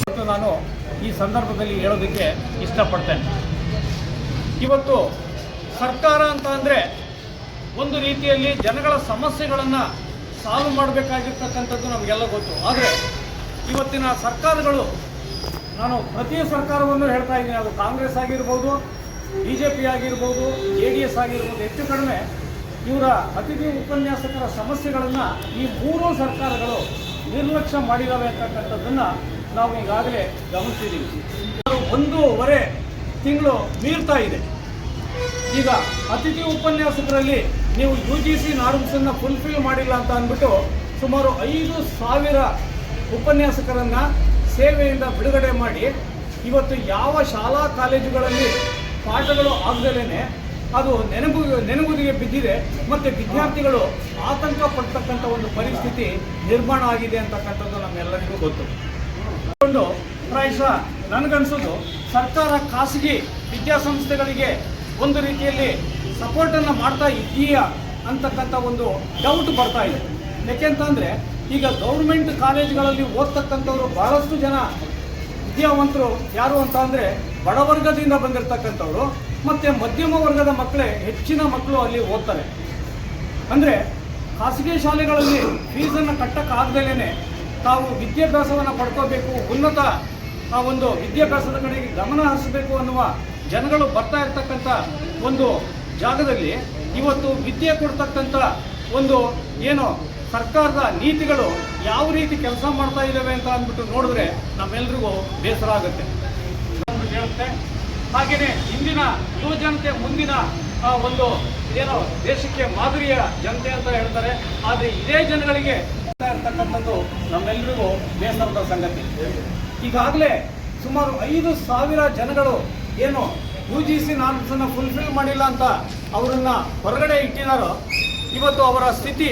ಇವತ್ತು ನಾನು ಈ ಸಂದರ್ಭದಲ್ಲಿ ಹೇಳೋದಕ್ಕೆ ಇಷ್ಟಪಡ್ತೇನೆ. ಇವತ್ತು ಸರ್ಕಾರ ಅಂತ ಅಂದರೆ ಒಂದು ರೀತಿಯಲ್ಲಿ ಜನಗಳ ಸಮಸ್ಯೆಗಳನ್ನು ಸಾಲ್ವ್ ಮಾಡಬೇಕಾಗಿರ್ತಕ್ಕಂಥದ್ದು ನಮಗೆಲ್ಲ ಗೊತ್ತು. ಆದರೆ ಇವತ್ತಿನ ಸರ್ಕಾರಗಳು, ನಾನು ಪ್ರತಿ ಸರ್ಕಾರವನ್ನು ಹೇಳ್ತಾ ಇದ್ದೀನಿ, ಅದು ಕಾಂಗ್ರೆಸ್ ಆಗಿರ್ಬೋದು ಬಿ ಜೆ ಪಿ ಆಗಿರ್ಬೋದು ಜೆ ಡಿ ಎಸ್ ಆಗಿರ್ಬೋದು, ಹೆಚ್ಚು ಕಡಿಮೆ ಇವರ ಅತಿಥಿ ಉಪನ್ಯಾಸಕರ ಸಮಸ್ಯೆಗಳನ್ನು ಈ ಮೂರೂ ಸರ್ಕಾರಗಳು ನಿರ್ಲಕ್ಷ್ಯ ಮಾಡಿದ್ದಾವೆ ನಾವು ಈಗಾಗಲೇ ಗಮನಿಸಿದ್ದೀವಿ. ಒಂದೂವರೆ ತಿಂಗಳು ಮೀರ್ತಾ ಇದೆ. ಈಗ ಅತಿಥಿ ಉಪನ್ಯಾಸಕರಲ್ಲಿ ನೀವು ಯು ಜಿ ಸಿ ನಾರ್ಮ್ಸನ್ನು ಫುಲ್ಫಿಲ್ ಮಾಡಿಲ್ಲ ಅಂತ ಅಂದ್ಬಿಟ್ಟು ಸುಮಾರು ಐದು ಸಾವಿರ ಉಪನ್ಯಾಸಕರನ್ನು ಸೇವೆಯಿಂದ ಬಿಡುಗಡೆ ಮಾಡಿ, ಇವತ್ತು ಯಾವ ಶಾಲಾ ಕಾಲೇಜುಗಳಲ್ಲಿ ಪಾಠಗಳು ಆಗದಲೇ ಅದು ನೆನಗು ನೆನಗುದಿಗೆ ಬಿದ್ದಿದೆ ಮತ್ತು ವಿದ್ಯಾರ್ಥಿಗಳು ಆತಂಕ ಪಡ್ತಕ್ಕಂಥ ಒಂದು ಪರಿಸ್ಥಿತಿ ನಿರ್ಮಾಣ ಆಗಿದೆ ಅಂತಕ್ಕಂಥದ್ದು ನಮ್ಮೆಲ್ಲರಿಗೂ ಗೊತ್ತು. ಕೊಂಡು ಪ್ರಾಯಶಃ ನನಗನ್ಸೋದು ಸರ್ಕಾರ ಖಾಸಗಿ ವಿದ್ಯಾಸಂಸ್ಥೆಗಳಿಗೆ ಒಂದು ರೀತಿಯಲ್ಲಿ ಸಪೋರ್ಟನ್ನು ಮಾಡ್ತಾ ಇದೆಯಾ ಅಂತಕ್ಕಂಥ ಒಂದು ಡೌಟ್ ಬರ್ತಾ ಇದೆ. ಯಾಕೆಂತಂದರೆ ಈಗ ಗೌರ್ಮೆಂಟ್ ಕಾಲೇಜ್ಗಳಲ್ಲಿ ಓದ್ತಕ್ಕಂಥವ್ರು ಬಹಳಷ್ಟು ಜನ ವಿದ್ಯಾವಂತರು ಯಾರು ಅಂತ ಅಂದರೆ ಬಡವರ್ಗದಿಂದ ಬಂದಿರತಕ್ಕಂಥವ್ರು ಮತ್ತು ಮಧ್ಯಮ ವರ್ಗದ ಮಕ್ಕಳೇ ಹೆಚ್ಚಿನ ಮಕ್ಕಳು ಅಲ್ಲಿ ಓದ್ತಾರೆ. ಅಂದರೆ ಖಾಸಗಿ ಶಾಲೆಗಳಲ್ಲಿ ಫೀಸನ್ನು ಕಟ್ಟಕ್ಕಾಗದೇನೆ ತಾವು ವಿದ್ಯಾಭ್ಯಾಸವನ್ನು ಪಡ್ಕೋಬೇಕು, ಉನ್ನತ ಆ ಒಂದು ವಿದ್ಯಾಭ್ಯಾಸದ ಕಡೆಗೆ ಗಮನ ಹರಿಸಬೇಕು ಅನ್ನುವ ಜನಗಳು ಬರ್ತಾ ಇರ್ತಕ್ಕಂಥ ಒಂದು ಜಾಗದಲ್ಲಿ ಇವತ್ತು ವಿದ್ಯೆ ಕೊಡ್ತಕ್ಕಂಥ ಒಂದು ಏನು ಸರ್ಕಾರದ ನೀತಿಗಳು ಯಾವ ರೀತಿ ಕೆಲಸ ಮಾಡ್ತಾ ಇದ್ದಾವೆ ಅಂತ ಅಂದ್ಬಿಟ್ಟು ನೋಡಿದ್ರೆ ನಮ್ಮೆಲ್ರಿಗೂ ಬೇಸರ ಆಗುತ್ತೆ. ಹೇಳುತ್ತೆ, ಹಾಗೆಯೇ ಇಂದಿನ ಯುವ ಜನತೆ ಮುಂದಿನ ಒಂದು ಏನೋ ದೇಶಕ್ಕೆ ಮಾದರಿಯ ಜನತೆ ಅಂತ ಹೇಳ್ತಾರೆ, ಆದರೆ ಇದೇ ಜನಗಳಿಗೆ ಇರ್ತಕ್ಕಂಥದ್ದು ನಮ್ಮೆಲ್ಲರಿಗೂ ಬೇಸರದ ಸಂಗತಿ. ಈಗಾಗಲೇ ಸುಮಾರು ಐದು ಸಾವಿರ ಜನಗಳು ಏನು ಯು ಜಿ ಸಿ ನಾರ್ಮ್ಸನ್ನು ಫುಲ್ಫಿಲ್ ಮಾಡಿಲ್ಲ ಅಂತ ಅವರನ್ನು ಹೊರಗಡೆ ಇಟ್ಟಿದಾರೋ, ಇವತ್ತು ಅವರ ಸ್ಥಿತಿ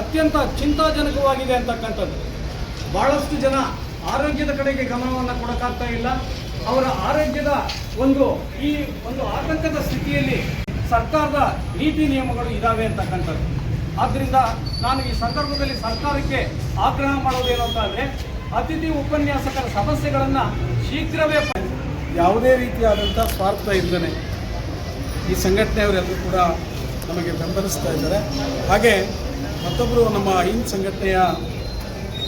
ಅತ್ಯಂತ ಚಿಂತಾಜನಕವಾಗಿದೆ ಅಂತಕ್ಕಂಥದ್ದು. ಬಹಳಷ್ಟು ಜನ ಆರೋಗ್ಯದ ಕಡೆಗೆ ಗಮನವನ್ನು ಕೊಡೋಕ್ಕಾಗ್ತಾ ಇಲ್ಲ. ಅವರ ಆರೋಗ್ಯದ ಒಂದು ಈ ಒಂದು ಆತಂಕದ ಸ್ಥಿತಿಯಲ್ಲಿ ಸರ್ಕಾರದ ನೀತಿ ನಿಯಮಗಳು ಇದ್ದಾವೆ ಅಂತಕ್ಕಂಥದ್ದು. ಆದ್ದರಿಂದ ನಾನು ಈ ಸಂದರ್ಭದಲ್ಲಿ ಸರ್ಕಾರಕ್ಕೆ ಆಗ್ರಹ ಮಾಡೋದೇನು ಅಂತ ಅಂದರೆ ಅತಿಥಿ ಉಪನ್ಯಾಸಕರ ಸಮಸ್ಯೆಗಳನ್ನು ಶೀಘ್ರವೇ ಯಾವುದೇ ರೀತಿಯಾದಂಥ ಸ್ವಾರ್ಥ ಇಲ್ಲದೇ ಈ ಸಂಘಟನೆಯವರೆಲ್ಲರೂ ಕೂಡ ನಮಗೆ ಬೆಂಬಲಿಸ್ತಾ ಇದ್ದಾರೆ. ಹಾಗೆ ಮತ್ತೊಬ್ಬರು ನಮ್ಮ ಹಿಂದ್ ಸಂಘಟನೆಯ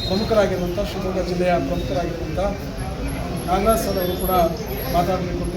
ಪ್ರಮುಖರಾಗಿರುವಂಥ, ಶಿವಮೊಗ್ಗ ಜಿಲ್ಲೆಯ ಪ್ರಮುಖರಾಗಿರುವಂಥ ನಾಗರಾಜ್ ಸರ್ ಅವರು ಕೂಡ ಮಾತಾಡಬೇಕು ಅಂತ